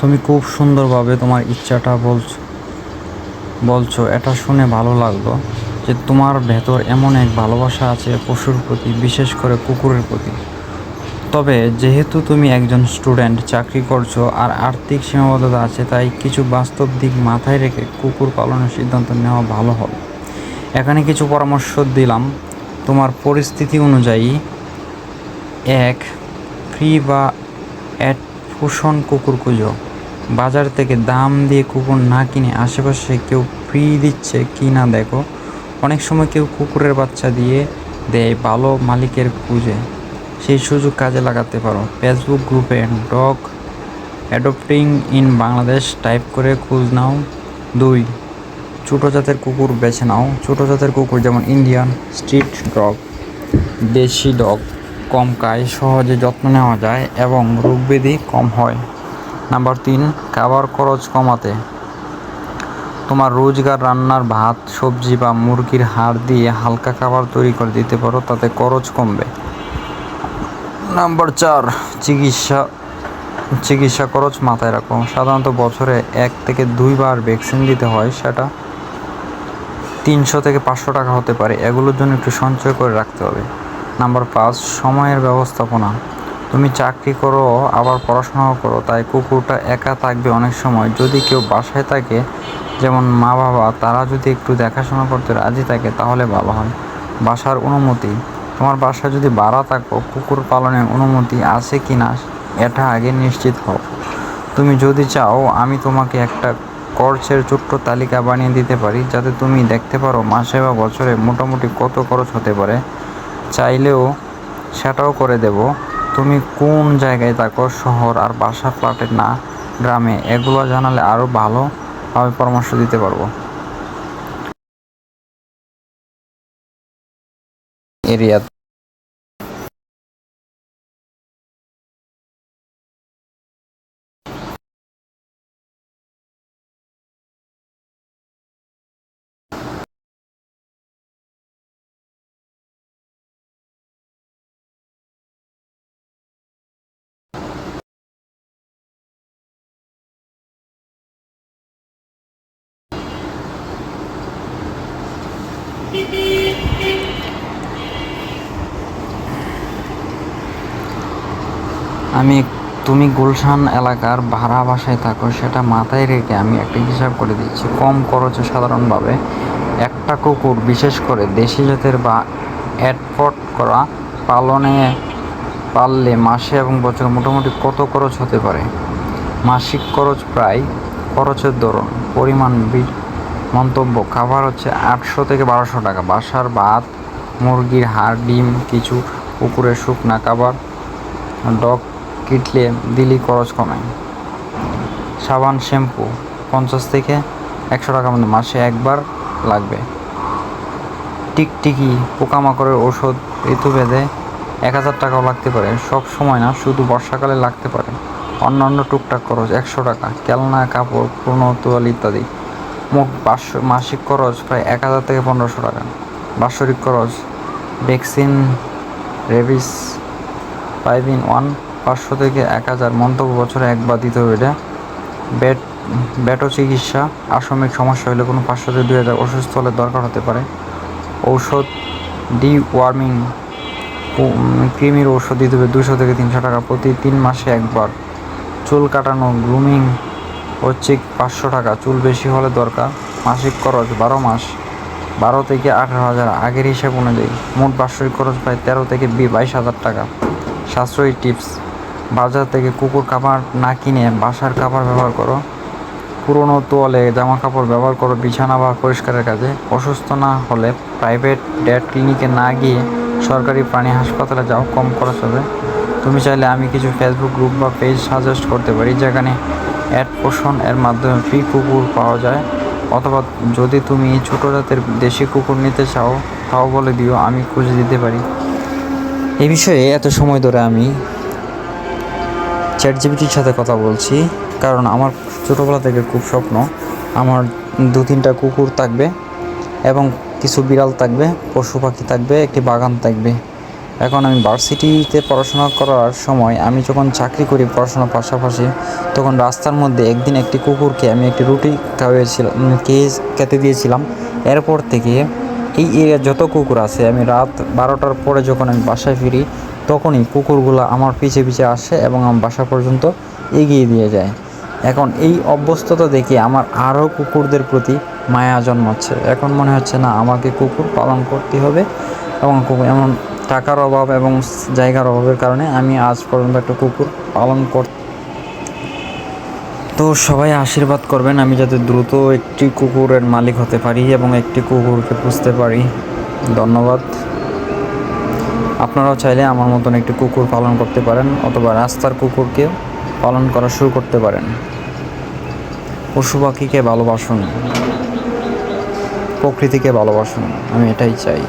তুমি খুব সুন্দরভাবে তোমার ইচ্ছাটা বলছো বলছো। এটা শুনে ভালো লাগল যে তোমার ভেতর এমন এক ভালোবাসা আছে পশুর প্রতি, বিশেষ করে কুকুরের প্রতি। তবে যেহেতু তুমি একজন স্টুডেন্ট, চাকরি করছ আর আর্থিক সীমাবদ্ধতা আছে, তাই কিছু বাস্তব দিক মাথায় রেখে কুকুর পালনের সিদ্ধান্ত নেওয়া ভালো হবে। এখানে কিছু পরামর্শ দিলাম। তোমার পরিস্থিতি অনুযায়ী, এক, ফ্রি বা পোষণ কুকুর খুঁজো। বাজার থেকে দাম দিয়ে কুকুর না কিনে আশেপাশে কেউ ফ্রি দিচ্ছে কি না দেখো। অনেক সময় কেউ কুকুরের বাচ্চা দিয়ে দেয় ভালো মালিকের খুঁজে। সেই সুযোগ কাজে লাগাতে পারো। ফেসবুক গ্রুপে dog adopting in Bangladesh type করে খোঁজ নাও। দুই, ছোটো জাতের কুকুর বেছে নাও। ছোটো জাতের কুকুর যেমন Indian street dog desi dog কম কায়, সহজে যত্ন নেওয়া যায় এবং রোগব্যাধি কম হয়। নাম্বার তিন, খাবার খরচ কমাতে। তোমার রোজগার, রান্নার ভাত, সবজি বা মুরগির হাড় দিয়ে হালকা খাবার তৈরি করে দিতে পারো, তাতে খরচ কমবে। নাম্বার চার, চিকিৎসা। চিকিৎসা খরচ মাথায় রাখো। সাধারণত বছরে এক থেকে দুইবার ভ্যাকসিন দিতে হয় সেটা তিনশো থেকে পাঁচশো টাকা হতে পারে। এগুলোর জন্য একটু সঞ্চয় করে রাখতে হবে। নাম্বার পাঁচ, সময়ের ব্যবস্থাপনা। তুমি চাকরি করো, আবার পড়াশোনাও করো, তাই কুকুরটা একা থাকবে অনেক সময়। যদি কেউ বাসায় থাকে, যেমন মা বাবা, তারা যদি একটু দেখাশোনা করতে রাজি থাকে, তাহলে ভালো হয়। বাসার অনুমতি। তোমার বাসায় যদি ভাড়া থাকো, কুকুর পালনের অনুমতি আছে কি না এটা আগে নিশ্চিত হও। তুমি যদি চাও, আমি তোমাকে একটা খরচের ছোট্ট তালিকা বানিয়ে দিতে পারি, যাতে তুমি দেখতে পারো মাসে বা বছরে মোটামুটি কত খরচ হতে পারে। চাইলেও সেটাও করে দেব। তুমি কোন জায়গায় থাকো, শহর আর বাসা ফ্ল্যাটে না, গ্রামে, এগুলো জানালে আরও ভালোভাবে পরামর্শ দিতে পারব। এরিয়া আমি তুমি গুলশান এলাকার ভাড়া বাসায় থাকো, সেটা মাথায় রেখে আমি একটা হিসাব করে দিচ্ছি। কম খরচে সাধারণভাবে একটা কুকুর, বিশেষ করে দেশি জাতের বা অ্যাডপট করা পালনে পাললে মাসে এবং বছরে মোটামুটি কত খরচ হতে পারে? মাসিক খরচ প্রায় খরচের ধরন, পরিমাণ মন্তব্য, খাবার হচ্ছে আটশো থেকে বারোশো টাকা। বাসার ভাত, মুরগির হাড়, ডিম, কিছু পুকুরের শুকনা খাবার, ডগ কিটলে দিলি খরচ কমে সাবান, শ্যাম্পু, পঞ্চাশ থেকে একশো টাকার মধ্যে মাসে একবার লাগবে। টিকটিকি, পোকামাকড়ের ওষুধ ঋতুভেদে এক হাজার টাকাও লাগতে পারে। সব সময় না, শুধু বর্ষাকালে লাগতে পারে। অন্যান্য টুকটাক খরচ, একশো টাকা, কেলনা, কাপড়, পুরনো তোয়াল ইত্যাদি। মোট মাসিক খরচ প্রায় এক হাজার থেকে পনেরোশো টাকা। বাৎসরিক খরচ, vaccine, rabies five in one, পাঁচশো থেকে এক হাজার। মন্তব্য বছরে একবার দিতে হবে এটা বেড ব্যাটো চিকিৎসা আসমিক সমস্যা হলে কোনো পাঁচশো থেকে দুই হাজার অসুস্থ হলে দরকার হতে পারে। ঔষধ ডি ওয়ার্মিং কৃমির ঔষধ দিতে হবে দুশো থেকে তিনশো টাকা প্রতি তিন মাসে একবার। চুল কাটানো, গ্রুমিং হচ্ছে পাঁচশো টাকা, চুল বেশি হলে দরকার। মাসিক খরচ বারো মাস। বারো থেকে আঠারো হাজার আগের হিসাব অনুযায়ী মোট বাৎসরিক খরচ প্রায় তেরো থেকে বাইশ হাজার টাকা। সাশ্রয়ী টিপস, বাজার থেকে কুকুর খাবার না কিনে বাসার খাবার ব্যবহার করো। পুরনো তোয়ালে জামা কাপড় ব্যবহার করো বিছানা বা পরিষ্কারের কাজে। অসুস্থ না হলে প্রাইভেট ডেট ক্লিনিকে না গিয়ে সরকারি প্রাণী হাসপাতালে যাও, কম খরচ হবে। তুমি চাইলে আমি কিছু ফেসবুক গ্রুপ বা পেজ সাজেস্ট করতে পারি, যেখানে অ্যাড পোষণ এর মাধ্যমে ফ্রি কুকুর পাওয়া যায়। অথবা যদি তুমি ছোটো জাতের দেশি কুকুর নিতে চাও, তাও বলে দিও, আমি খুঁজে দিতে পারি। এই বিষয়ে এত সময় ধরে আমি চ্যাট জিবিটির সাথে কথা বলছি, কারণ আমার ছোটোবেলা থেকে খুব স্বপ্ন আমার দু তিনটা কুকুর থাকবে এবং কিছু বিড়াল থাকবে, পশু পাখি থাকবে, একটি বাগান থাকবে। এখন আমি ভার্সিটিতে পড়াশোনা করার সময় আমি যখন চাকরি করি পড়াশোনার পাশাপাশি, তখন রাস্তার মধ্যে একদিন একটি কুকুরকে আমি একটি রুটি খাওয়িয়েছিলাম খেয়ে খেতে দিয়েছিলাম। এরপর থেকে এই এরিয়ার যত কুকুর আছে, আমি রাত বারোটার পরে যখন আমি বাসায় ফিরি, তখনই কুকুরগুলো আমার পিছে পিছে আসে এবং আমার বাসা পর্যন্ত এগিয়ে দিয়ে যায়। এখন এই অভ্যস্ততা দেখে আমার আরও কুকুরদের প্রতি মায়া জন্মাচ্ছে। এখন মনে হচ্ছে, না, আমাকে কুকুর পালন করতে হবে এবং কুকুর এমন টাকার অভাব এবং জায়গার অভাবের কারণে আমি আজ পর্যন্ত একটা কুকুর পালন কর তো সবাই আশীর্বাদ করবেন, আমি যাতে দ্রুত একটি কুকুরের মালিক হতে পারি এবং একটি কুকুরকে পুষতে পারি। ধন্যবাদ। আপনারাও চাইলে আমার মতন একটি কুকুর পালন করতে পারেন অথবা রাস্তার কুকুরকে পালন করা শুরু করতে পারেন। পশু পাখিকে ভালোবাসুন, প্রকৃতিকে ভালোবাসুন, আমি এটাই চাই।